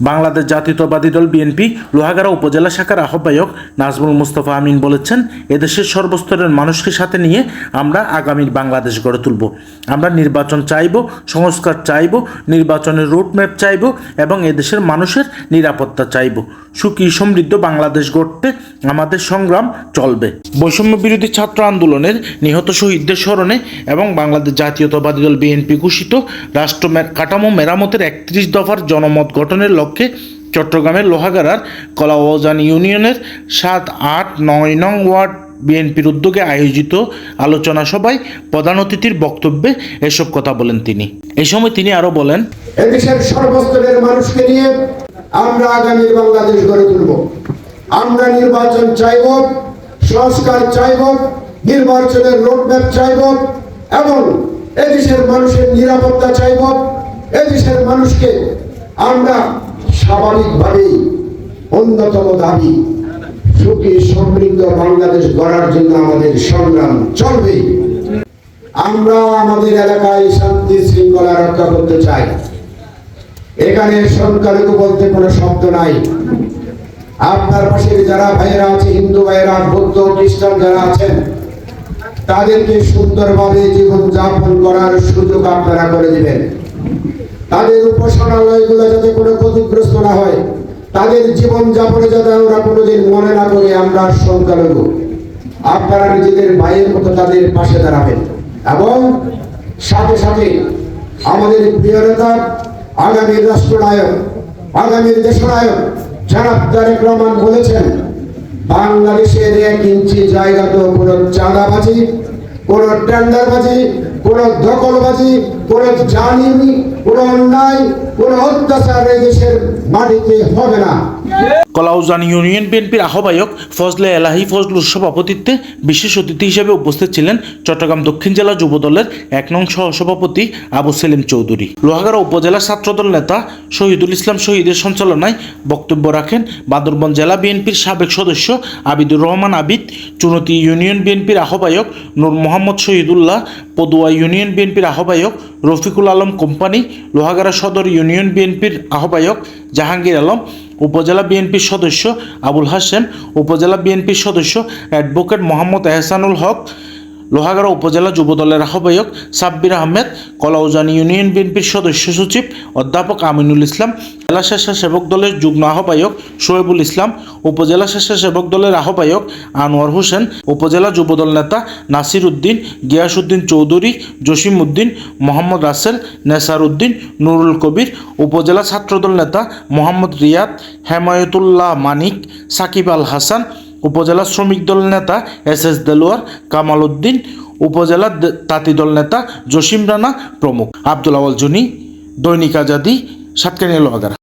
বাংলাদেশ জাতীয়তাবাদী দল বিএনপি লোহাগাড়া উপজেলা শাখার আহ্বায়ক নাজমুল মুস্তফা আমিন বলেছেন, এদেশের সর্বস্তরের মানুষকে সাথে নিয়ে আমরা আগামীর বাংলাদেশ গড়ে তুলব। আমরা নির্বাচন চাইব, সংস্কার চাইব, নির্বাচনের রুটম্যাপ চাইব এবং এদেশের মানুষের নিরাপত্তা চাইব। সুখী সমৃদ্ধ বাংলাদেশ গড়তে আমাদের সংগ্রাম চলবে। বৈষম্য বিরোধী ছাত্র আন্দোলনের নিহত শহীদদের স্মরণে এবং বাংলাদেশ জাতীয়তাবাদী দল বিএনপি ঘোষিত রাষ্ট্র কাঠামো মেরামতের একত্রিশ দফার জনমত গঠনের লক্ষ্যে চট্টগ্রামের লোহাগাড়ার কলাওয়াজান ইউনিয়নের সাত আট নয় নং ওয়ার্ড বিএনপির উদ্যোগে আয়োজিত আলোচনা সভায় প্রধান অতিথির বক্তব্যে এসব কথা বলেন তিনি। এই সময় তিনি আরও বলেন, এদেশের সর্বস্তরের মানুষকে নিয়ে আমরা আগামী বাংলাদেশ গড়ে তুলব। আমরা নির্বাচন চাইব, সংস্কার চাইব, নির্বাচনের রোডম্যাপ চাইব এবং এদেশের মানুষের নিরাপত্তা চাইব। এদেশের মানুষকে আমরা স্বাভাবিকভাবেই অন্যতম দাবি, সুখী সমৃদ্ধ বাংলাদেশ গড়ার জন্য আমাদের সংগ্রাম চলবে। আমরা আমাদের এলাকায় শান্তি শৃঙ্খলা রক্ষা করতে চাই। এখানে সংখ্যালঘু বলতে কোনো শব্দ নাই। আপনার পাশে যারা ভাইয়েরা আছে, হিন্দু ভাইয়েরা, বৌদ্ধ, খ্রিস্টান যারা আছেন, তাদেরকে সুন্দরভাবে জীবন যাপন করার সুযোগ আপনারা করে দিবেন। তাদের উপাসনালয়গুলো যাতে কোনো ক্ষতিগ্রস্ত না হয়, তাদের জীবন যাপনে যাতে আমরা কোনোদিন মনে না করি, আমরা সংখ্যালঘু। আপনারা নিজেদের ভাইয়ের মতো তাদের পাশে দাঁড়াবেন। এবং সাথে সাথে আমাদের প্রিয় নেতা আগামী রাষ্ট্রনায়ক আগামীর দেশনায়ক জনাব তারেক রহমান বলেছেন, বাংলাদেশের এক ইঞ্চি জায়গা তো কোনো চাঁদাবাজি, কোনো টেন্ডারবাজি, কোনো দখলবাজি, কোনো জানি কোনো অন্যায়, কোনো অত্যাচার এই দেশের মাটিতে হবে না। কলাউজান ইউনিয়ন বিএনপির আহ্বায়ক ফজলে এলাহি ফজলুর সভাপতিত্বে বিশেষ অতিথি হিসেবে উপস্থিত ছিলেন চট্টগ্রাম দক্ষিণ জেলা যুব দলের এক নং সহসভাপতি আবু সেলিম চৌধুরী। লোহাগাড়া উপজেলা ছাত্রদল নেতা শহীদুল ইসলাম শহীদের সঞ্চালনায় বক্তব্য রাখেন বান্দরবন জেলা বিএনপির সাবেক সদস্য আবিদুর রহমান আবিদ, চুনতি ইউনিয়ন বিএনপির আহ্বায়ক নূর মোহাম্মদ শহীদুল্লাহ, পদুয়া ইউনিয়ন বিএনপির আহ্বায়ক রফিকুল আলম কোম্পানি, লোহাগাড়া সদর ইউনিয়ন বিএনপির আহ্বায়ক জাহাঙ্গীর আলম উপজেলা বিএনপির সদস্য আবুল হাসেম উপজেলা বিএনপির সদস্য অ্যাডভোকেট মোহাম্মদ এহসানুল হক লোহাগাড়া উপজেলা যুবদলের আহ্বায়ক সাব্বির আহমেদ, কলাউজান ইউনিয়ন বিএনপির সদস্য সচিব অধ্যাপক আমিনুল ইসলাম, জেলা স্বেচ্ছাসেবক দলের যুগ্ম আহ্বায়ক শোয়েবুল ইসলাম, উপজেলা স্বেচ্ছাসেবক দলের আহ্বায়ক আনোয়ার হোসেন, উপজেলা যুবদল নেতা নাসির উদ্দিন, গিয়াসউদ্দিন চৌধুরী, জসিম উদ্দিন, মোহাম্মদ রাসেল, নেসার উদ্দিন, নুরুল কবির, উপজেলা ছাত্রদল নেতা মোহাম্মদ রিয়াদ, হেমায়তুল্লাহ মানিক, সাকিব আল হাসান উপজেলা শ্রমিক দল নেতা এস এস দেলোয়ার, কামাল উদ্দিন, উপজেলা তাঁতি দল নেতা জসিম রানা প্রমুখ। আবদুল আওয়াল জুনি, দৈনিক আজাদি, সাতকানিয়া লোহাগাড়া।